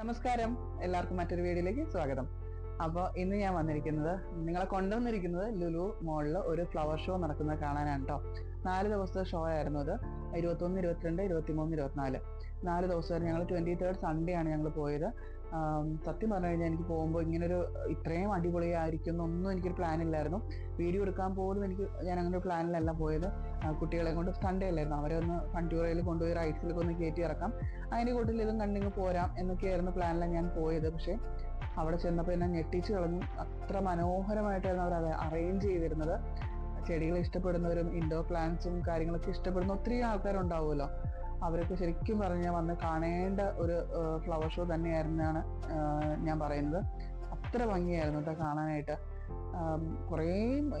നമസ്കാരം. എല്ലാവർക്കും മറ്റൊരു വീഡിയോയിലേക്ക് സ്വാഗതം. അപ്പോൾ ഇന്ന് ഞാൻ വന്നിരിക്കുന്നത് നിങ്ങളെ കൊണ്ടുവന്നിരിക്കുന്നത് ലുലു മോളിൽ ഒരു ഫ്ലവർ ഷോ നടക്കുന്നത് കാണാനാണ് കേട്ടോ നാല് ദിവസത്തെ ഷോ ആയിരുന്നു അത് ഇരുപത്തൊന്ന് ഇരുപത്തിരണ്ട് ഇരുപത്തിമൂന്ന് ഇരുപത്തിനാല്. നാല് ദിവസം ഞങ്ങൾ ട്വന്റി തേർഡ് സൺഡേ ആണ് ഞങ്ങൾ പോയത്. സത്യം പറഞ്ഞു കഴിഞ്ഞാൽ എനിക്ക് പോകുമ്പോൾ ഇങ്ങനൊരു ഇത്രയും അടിപൊളിയായിരിക്കും എന്നൊന്നും എനിക്കൊരു പ്ലാൻ ഇല്ലായിരുന്നു. വീഡിയോ എടുക്കാൻ പോലും എനിക്ക് ഞാൻ അങ്ങനെ ഒരു പ്ലാനിലല്ല പോയത് കുട്ടികളെ കൊണ്ട് സൺഡേ അല്ലായിരുന്നു. അവരെ ഒന്ന് ഫണ്ടൂറയിൽ കൊണ്ടുപോയി റൈഡ്സിലൊക്കെ ഒന്ന് കയറ്റി ഇറക്കാം. അതിന്റെ കൂട്ടത്തിൽ ഇതും കണ്ടിങ്ങ് പോരാം എന്നൊക്കെയായിരുന്നു പ്ലാനിലാണ് ഞാൻ പോയത്. പക്ഷേ അവിടെ ചെന്നപ്പോൾ എന്നെ ഞെട്ടിച്ച് കളഞ്ഞു. അത്ര മനോഹരമായിട്ടായിരുന്നു അവർ അത് അറേഞ്ച് ചെയ്തിരുന്നത്. ചെടികൾ ഇഷ്ടപ്പെടുന്നവരും ഇൻഡോർ പ്ലാന്റ്സും കാര്യങ്ങളൊക്കെ ഇഷ്ടപ്പെടുന്ന ഒത്തിരി ആൾക്കാരുണ്ടാവുമല്ലോ. അവരൊക്കെ ശരിക്കും പറഞ്ഞാൽ വന്ന് കാണേണ്ട ഒരു ഫ്ലവർ ഷോ തന്നെയായിരുന്നാണ് ഞാൻ പറയുന്നത്. അത്ര ഭംഗിയായിരുന്നു കേട്ടോ കാണാനായിട്ട്. കുറേ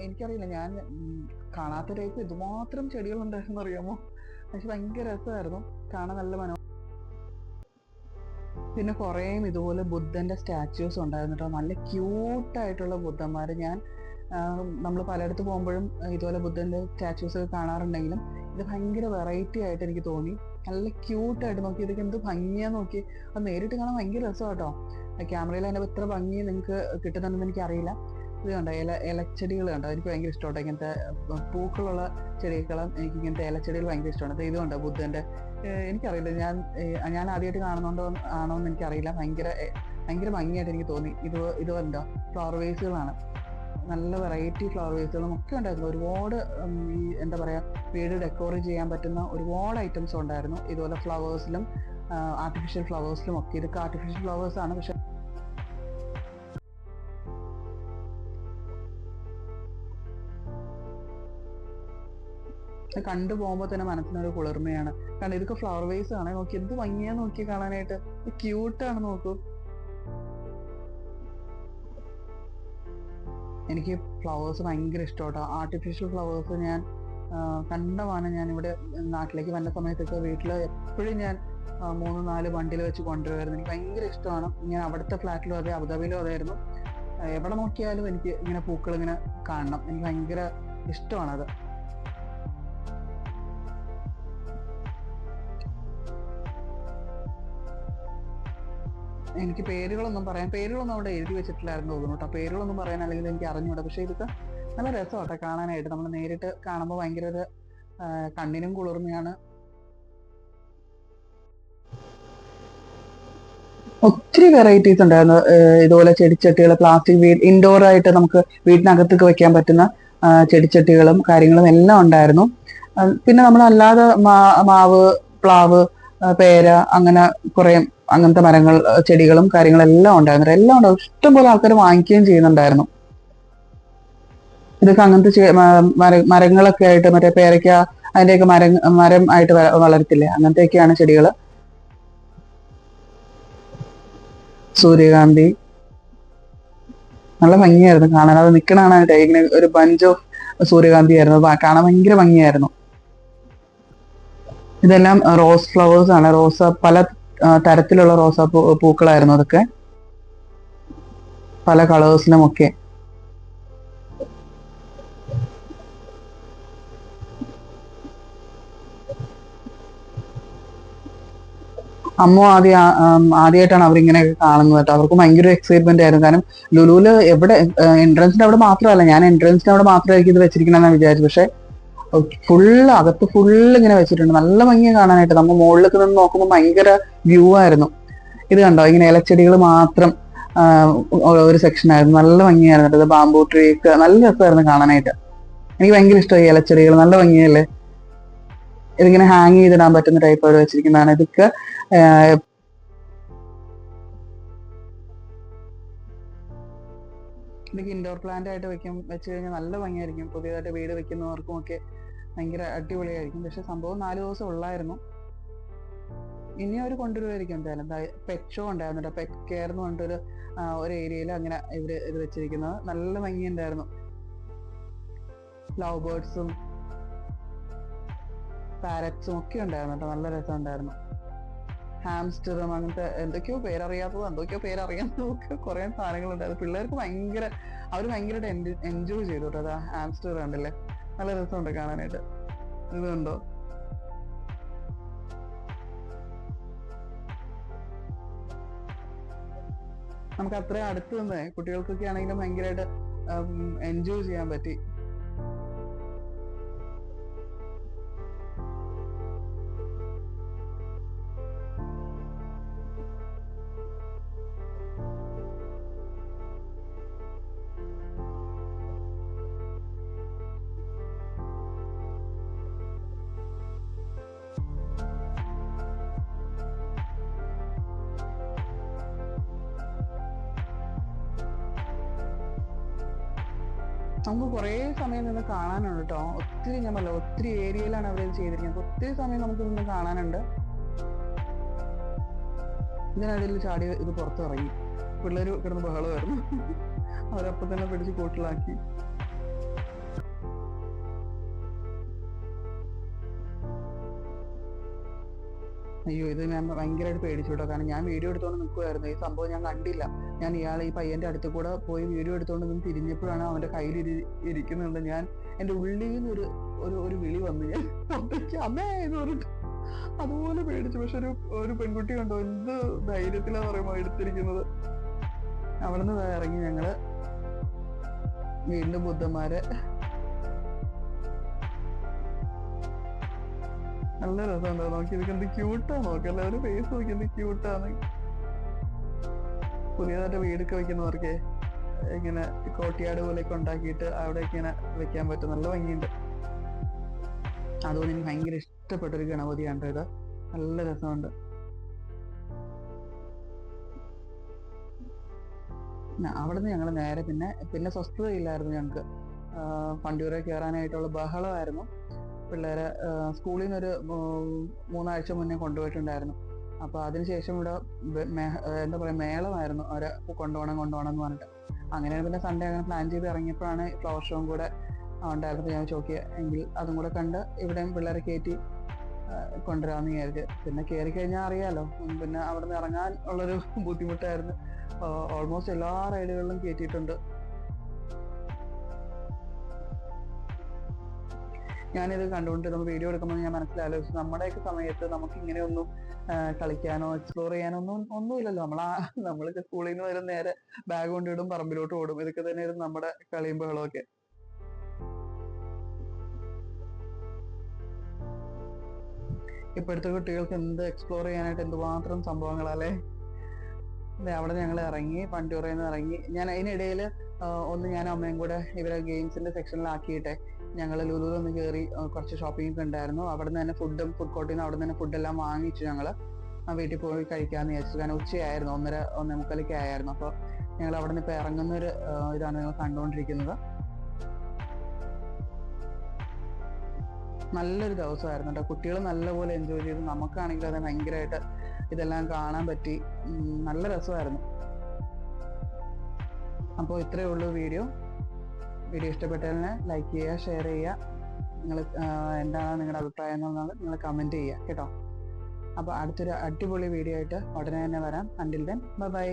എനിക്കറിയില്ല ഞാൻ കാണാത്ത ടൈപ്പ് ഇതുമാത്രം ചെടികളുണ്ടായിരുന്നു അറിയാമോ? പക്ഷെ ഭയങ്കര രസമായിരുന്നു. കാണാൻ നല്ല മനോ പിന്നെ കുറേയും ഇതുപോലെ ബുദ്ധന്റെ സ്റ്റാച്യൂസ് ഉണ്ടായിരുന്നു കേട്ടോ നല്ല ക്യൂട്ടായിട്ടുള്ള ബുദ്ധന്മാർ ഞാൻ നമ്മൾ പലയിടത്ത് പോകുമ്പോഴും ഇതുപോലെ ബുദ്ധന്റെ സ്റ്റാച്യൂസ് കാണാറുണ്ടെങ്കിലും ഇത് ഭയങ്കര വെറൈറ്റി ആയിട്ട് എനിക്ക് തോന്നി. നല്ല ക്യൂട്ടായിട്ട് നോക്കി. ഇതൊക്കെ എന്ത് ഭംഗിയാ നോക്കി. അത് നേരിട്ട് കാണാൻ ഭയങ്കര രസം കേട്ടോ ക്യാമറയിൽ അതിന്റെ ഇത്ര ഭംഗി നിങ്ങൾക്ക് കിട്ടുന്നുണ്ടെന്ന് എനിക്ക് അറിയില്ല ഇത് കണ്ടോ? ഇല ഇലച്ചെടികൾ കണ്ടോ? എനിക്ക് ഭയങ്കര ഇഷ്ടമാണ് ഇങ്ങനത്തെ പൂക്കളുള്ള ചെടികളും. എനിക്ക് ഇങ്ങനത്തെ ഇലച്ചെടികൾ ഭയങ്കര ഇഷ്ടമാണ്. അപ്പോൾ ഇത് ബുദ്ധന്റെ ഏർ എനിക്കറിയില്ല. ഞാൻ ഞാൻ ആദ്യമായിട്ട് കാണുന്നുണ്ടോ ആണോ എന്ന് എനിക്കറിയില്ല. ഭയങ്കര ഭയങ്കര ഭംഗിയായിട്ട് എനിക്ക് തോന്നി. ഇത് ഇത് കണ്ടോ? ഫ്ലവർ വേസുകളാണ് നല്ല വെറൈറ്റി ഫ്ലവർ വേസുകളും ഒക്കെ ഉണ്ടായിരുന്നു. ഒരുപാട് എന്താ പറയുക വീട് ഡെക്കോർ ചെയ്യാൻ പറ്റുന്ന ഒരുപാട് ഐറ്റംസ് ഉണ്ടായിരുന്നു. ഇതുപോലെ ഫ്ലവേഴ്സിലും ആർട്ടിഫിഷ്യൽ ഫ്ലവേഴ്സിലും ഒക്കെ. ഇതൊക്കെ ആർട്ടിഫിഷ്യൽ ഫ്ലവേഴ്സ് ആണ്. പക്ഷെ കണ്ടു പോകുമ്പോൾ തന്നെ മനസ്സിനൊരു കുളിർമയാണ്. കാരണം ഇതൊക്കെ ഫ്ലവർ വേസ് ആണ്. നോക്കി എന്ത് ഭംഗിയാ നോക്കി കാണാനായിട്ട്. ക്യൂട്ടാണ് നോക്കൂ. എനിക്ക് ഫ്ലവേഴ്സ് ഭയങ്കര ഇഷ്ടമാട്ടോ. ആർട്ടിഫിഷ്യൽ ഫ്ലവേഴ്സ് ഞാൻ കണ്ടമാണ് ഞാൻ ഇവിടെ നാട്ടിലേക്ക് വന്ന സമയത്തൊക്കെ വീട്ടിൽ എപ്പോഴും ഞാൻ മൂന്ന് നാല് വണ്ടിയിൽ വെച്ച് കൊണ്ടുവരുമായിരുന്നു എനിക്ക് ഭയങ്കര ഇഷ്ടമാണ്. ഞാൻ അവിടുത്തെ ഫ്ലാറ്റിലും അതെ അബുദാബിയിലും അതായിരുന്നു. എവിടെ നോക്കിയാലും എനിക്ക് ഇങ്ങനെ പൂക്കൾ ഇങ്ങനെ കാണണം. എനിക്ക് ഭയങ്കര ഇഷ്ടമാണത്. എനിക്ക് പേരുകളൊന്നും പറയാൻ പേരുകളൊന്നും അവിടെ എഴുതി വെച്ചിട്ടില്ലായിരുന്നു തോന്നുന്നു കേട്ടോ. പേരുകളൊന്നും പറയാൻ അല്ലെങ്കിൽ എനിക്ക് അറിഞ്ഞൂടാ. പക്ഷെ ഇതൊക്കെ നല്ല രസമാട്ടെ കാണാനായിട്ട്. നമ്മൾ നേരിട്ട് കാണുമ്പോൾ ഭയങ്കര ഒരു കണ്ണിനും കുളിർമയാണ്. ഒത്തിരി വെറൈറ്റീസ് ഉണ്ടായിരുന്നു. ഇതുപോലെ ചെടിച്ചട്ടികൾ പ്ലാസ്റ്റിക് വീട് ഇൻഡോർ ആയിട്ട് നമുക്ക് വീടിനകത്തേക്ക് വെക്കാൻ പറ്റുന്ന ചെടിച്ചട്ടികളും കാര്യങ്ങളും എല്ലാം ഉണ്ടായിരുന്നു. പിന്നെ നമ്മൾ അല്ലാതെ മാവ് പ്ലാവ് പേര അങ്ങനെ കുറെ അങ്ങനത്തെ മരങ്ങൾ ചെടികളും കാര്യങ്ങളും എല്ലാം ഉണ്ടായിരുന്നു എല്ലാം ഉണ്ടാവും ഇഷ്ടംപോലെ ആൾക്കാർ വാങ്ങിക്കുകയും ചെയ്യുന്നുണ്ടായിരുന്നു. ഇതൊക്കെ അങ്ങനത്തെ മരങ്ങളൊക്കെ ആയിട്ട് മറ്റേ പേരയ്ക്ക അതിന്റെയൊക്കെ മരം മരം ആയിട്ട് വളരത്തില്ലേ? അങ്ങനത്തെയൊക്കെയാണ് ചെടികൾ സൂര്യകാന്തി. നല്ല ഭംഗിയായിരുന്നു കാണാൻ. അത് നിൽക്കണാണ് ഇങ്ങനെ ഒരു ബഞ്ച് ഓഫ് സൂര്യകാന്തി ആയിരുന്നു. കാണാൻ ഭയങ്കര ഭംഗിയായിരുന്നു. ഇതെല്ലാം റോസ് ഫ്ലവേഴ്സ് ആണ് റോസ് പല തരത്തിലുള്ള റോസാ പൂ പൂക്കളായിരുന്നു അതൊക്കെ. പല കളേഴ്സിലുമൊക്കെ. അമ്മ ആദ്യം ആദ്യമായിട്ടാണ് അവരിങ്ങനെ കാണുന്നത് കേട്ടോ. അവർക്ക് ഭയങ്കര എക്സൈറ്റ്മെന്റ് ആയിരുന്നു. കാരണം ലുലുവിൽ എവിടെ എൻട്രൻസിന്റെ അവിടെ മാത്രമല്ല ഞാൻ എൻട്രൻസിന്റെ അവിടെ മാത്രമായിരിക്കും ഇത് വെച്ചിരിക്കണമെന്നാണ് വിചാരിച്ചു പക്ഷെ ഫുള്ള് അകത്ത് ഫുള്ള് ഇങ്ങനെ വെച്ചിട്ടുണ്ട്. നല്ല ഭംഗിയെ കാണാനായിട്ട്. നമ്മൾ മുകളിലേക്ക് നിന്ന് നോക്കുമ്പോൾ ഭയങ്കര വ്യൂ ആയിരുന്നു. ഇത് കണ്ടോ? ഇങ്ങനെ ഇലച്ചെടികൾ മാത്രം ഒരു സെക്ഷൻ ആയിരുന്നു. നല്ല ഭംഗിയായിരുന്നു ഇത് ബാംബൂ ട്രീ ഒക്കെ നല്ല രസമായിരുന്നു കാണാനായിട്ട്. എനിക്ക് ഭയങ്കര ഇഷ്ടമായി ഇലച്ചെടികൾ നല്ല ഭംഗിയല്ലേ? ഇതിങ്ങനെ ഹാങ് ചെയ്തിടാൻ പറ്റുന്ന ടൈപ്പ് അവർ വെച്ചിരിക്കുന്നതാണ്. ഇതൊക്കെ ഇതൊക്കെ ഇൻഡോർ പ്ലാന്റ് ആയിട്ട് വെക്കും വെച്ച് കഴിഞ്ഞാൽ നല്ല ഭംഗിയായിരിക്കും. പുതിയതായിട്ട് വീട് വെക്കുന്നവർക്കും ഒക്കെ ഭയങ്കര അടിപൊളിയായിരിക്കും. പക്ഷെ സംഭവം നാല് ദിവസം ഉള്ളായിരുന്നു. ഇനി അവർ കൊണ്ടുവരുമായിരിക്കും എന്തായാലും പെറ്റ് ഉണ്ടായിരുന്നു കേട്ടോ. പെറ്റ് കെയർ എന്ന് പറഞ്ഞിട്ടൊരു ഒരു ഏരിയയിൽ അങ്ങനെ ഇവർ ഇത് വെച്ചിരിക്കുന്നത്. നല്ല ഭംഗിയുണ്ടായിരുന്നു. ലവ് ബേർഡ്സും പാരറ്റ്സും ഒക്കെ ഉണ്ടായിരുന്നു കേട്ടോ. നല്ല രസമുണ്ടായിരുന്നു. ഹാംസ്റ്ററും അങ്ങനത്തെ എന്തൊക്കെയോ പേരറിയാത്തത് എന്തൊക്കെയോ പേരറിയാത്തതും ഒക്കെ കുറെ സാധനങ്ങളുണ്ടായിരുന്നു. പിള്ളേർക്ക് ഭയങ്കര അവർ ഭയങ്കരമായിട്ട് എൻജോയ് ചെയ്തു കേട്ടോ. അത് ഹാംസ്റ്റർ കണ്ടില്ലേ? നല്ല രസമുണ്ട് കാണാനായിട്ട്. ഇത് കണ്ടോ? നമുക്ക് അത്രയും അടുത്ത് നിന്ന് കുട്ടികൾക്കൊക്കെ ആണെങ്കിലും ഭയങ്കരമായിട്ട് എൻജോയ് ചെയ്യാൻ പറ്റി. നമുക്ക് കുറേ സമയം നിന്ന് കാണാനുണ്ട് കേട്ടോ ഒത്തിരി ഞാൻ പറയാം ഒത്തിരി ഏരിയയിലാണ് അവർ ചെയ്തിരിക്കുന്നത്. ഒത്തിരി സമയം നമുക്ക് നിന്ന് കാണാനുണ്ട്. ഇതിനിടയിൽ ചാടി ഇത് പുറത്തു ഇറങ്ങി പിള്ളേർ കിടന്ന് ബഹളമായിരുന്നു. അവരപ്പം തന്നെ പിടിച്ച് കൂട്ടിലാക്കി. അയ്യോ ഇത് ഞാൻ ഭയങ്കരമായിട്ട് പേടിച്ചു കേട്ടോ കാരണം ഞാൻ വീഡിയോ എടുത്തോണ്ട് നിൽക്കുമായിരുന്നു ഈ സംഭവം ഞാൻ കണ്ടില്ല. ഞാൻ ഇയാൾ ഈ പയ്യന്റെ അടുത്ത് കൂടെ പോയി വീഡിയോ എടുത്തുകൊണ്ട് നിന്ന് തിരിഞ്ഞപ്പോഴാണ് അവന്റെ കയ്യിൽ ഇരി ഇരിക്കുന്നുണ്ട്. ഞാൻ എന്റെ ഉള്ളിൽ നിന്ന് ഒരു ഒരു ഒരു വിളി വന്നു. ഞാൻ പുറത്തേക്ക് അമ്മേ എന്ന് പറഞ്ഞിട്ട് അതുപോലെ പേടിച്ചു. പക്ഷെ ഒരു ഒരു പെൺകുട്ടി കണ്ടോ എന്ത് ധൈര്യത്തിലാ പറയുമ്പോ എടുത്തിരിക്കുന്നത്. അവിടെ നിന്ന് ഇറങ്ങി ഞങ്ങൾ വീണ്ടും ബുദ്ധന്മാരെ. നല്ല രസമുണ്ടോ. നോക്കി ഇതൊക്കെ എന്ത് ക്യൂട്ടാ നോക്കല്ലേ ഒരു ഫേസ് നോക്കി എന്ത് ക്യൂട്ടാണ് പുതിയതായിട്ട് വീടൊക്കെ വെക്കുന്നവർക്ക് ഇങ്ങനെ കോട്ടിയാട് പോലെയൊക്കെ ഉണ്ടാക്കിയിട്ട് അവിടെ ഇങ്ങനെ വെക്കാൻ പറ്റും. നല്ല ഭംഗിയുണ്ട്. അതുകൊണ്ട് എനിക്ക് ഭയങ്കര ഇഷ്ടപ്പെട്ടൊരു ഗണപതിയാണ് ഇത് നല്ല രസമുണ്ട്. അവിടെ നിന്ന് ഞങ്ങൾ നേരെ പിന്നെ പിന്നെ സ്വസ്ഥതയില്ലായിരുന്നു ഞങ്ങൾക്ക്. പണ്ടിയൂരെ കയറാനായിട്ടുള്ള ബഹളമായിരുന്നു. പിള്ളേരെ സ്കൂളിൽ നിന്നൊരു മൂന്നാഴ്ച മുന്നേ കൊണ്ടുപോയിട്ടുണ്ടായിരുന്നു. അപ്പോൾ അതിനുശേഷം ഇവിടെ എന്താ പറയുക മേളമായിരുന്നു. അവരെ കൊണ്ടുപോകണം കൊണ്ടുപോകണം എന്ന് പറഞ്ഞിട്ട്. അങ്ങനെയാണ് പിന്നെ സൺഡേ അങ്ങനെ പ്ലാൻ ചെയ്ത് ഇറങ്ങിയപ്പോഴാണ് ഫ്ലവർ ഷോയും കൂടെ ഉണ്ടായിരുന്നത്. ഞാൻ ചോക്കിയ എങ്കിൽ അതും കൂടെ കണ്ട് ഇവിടെയും പിള്ളേരെ കയറ്റി കൊണ്ടുവരാമെന്ന് വിചാരിച്ച്. പിന്നെ കയറി കഴിഞ്ഞാൽ അറിയാലോ പിന്നെ അവിടെ നിന്ന് ഇറങ്ങാൻ ഉള്ളൊരു ബുദ്ധിമുട്ടായിരുന്നു. ഓൾമോസ്റ്റ് എല്ലാ റൈഡുകളിലും കയറ്റിയിട്ടുണ്ട് ഞാനിത് കണ്ടുകൊണ്ട് നമ്മൾ വീഡിയോ എടുക്കുമ്പോൾ ഞാൻ മനസ്സിലാലോചിച്ചു നമ്മുടെയൊക്കെ സമയത്ത് നമുക്ക് ഇങ്ങനെയൊന്നും കളിക്കാനോ എക്സ്പ്ലോർ ചെയ്യാനോ ഒന്നും ഒന്നുമില്ലല്ലോ. നമ്മൾ ആ നമ്മളൊക്കെ സ്കൂളിൽ നിന്ന് വരും നേരെ ബാഗ് കൊണ്ടിടും പറമ്പിലോട്ട് ഓടും. ഇതൊക്കെ തന്നെയായിരുന്നു നമ്മുടെ കളിയും ബഹളമൊക്കെ ഇപ്പോഴത്തെ കുട്ടികൾക്ക് എന്ത് എക്സ്പ്ലോർ ചെയ്യാനായിട്ട് എന്തുമാത്രം സംഭവങ്ങളല്ലേ അവിടെ ഞങ്ങൾ ഇറങ്ങി പണ്ടിയുറയിൽ നിന്ന് ഇറങ്ങി. ഞാൻ അതിനിടയിൽ ഒന്ന് ഞാൻ അമ്മയും കൂടെ ഇവരെ ഗെയിംസിന്റെ സെക്ഷനിലാക്കിയിട്ടെ. ഞങ്ങൾ ലുലുവിൽ ഒന്ന് കയറി കുറച്ച് ഷോപ്പിംഗ് ഒക്കെ ഉണ്ടായിരുന്നു. അവിടെ നിന്ന് തന്നെ ഫുഡും ഫുഡ് കോർട്ടിൽ നിന്ന് അവിടെ നിന്ന് ഫുഡെല്ലാം വാങ്ങിച്ചു ഞങ്ങൾ ആ വീട്ടിൽ പോയി കഴിക്കാമെന്ന് വിചാരിച്ചു. കാരണം ഉച്ചയായിരുന്നു ഒന്നര ഒന്നേ മുക്കാലൊക്കെ ആയിരുന്നു അപ്പോൾ ഞങ്ങൾ അവിടെ നിന്ന് ഇപ്പോൾ ഇറങ്ങുന്ന ഒരു ഇതാണ് ഞങ്ങൾ കണ്ടുകൊണ്ടിരിക്കുന്നത് നല്ലൊരു ദിവസമായിരുന്നു കേട്ടോ കുട്ടികൾ നല്ലപോലെ എൻജോയ് ചെയ്തു. നമുക്കാണെങ്കിൽ അത് ഭയങ്കരമായിട്ട് ഇതെല്ലാം കാണാൻ പറ്റി. നല്ല രസമായിരുന്നു. അപ്പോൾ ഇത്രയേ ഉള്ളൂ വീഡിയോ. വീഡിയോ ഇഷ്ടപ്പെട്ടതിന് ലൈക്ക് ചെയ്യുക ഷെയർ ചെയ്യുക. നിങ്ങൾ എന്താണ് നിങ്ങളുടെ അഭിപ്രായം എന്നുള്ളത് നിങ്ങൾ കമന്റ് ചെയ്യുക കേട്ടോ. അപ്പോൾ അടുത്തൊരു അടിപൊളി വീഡിയോ ആയിട്ട് ഉടനെ തന്നെ വരാം. Until then bye bye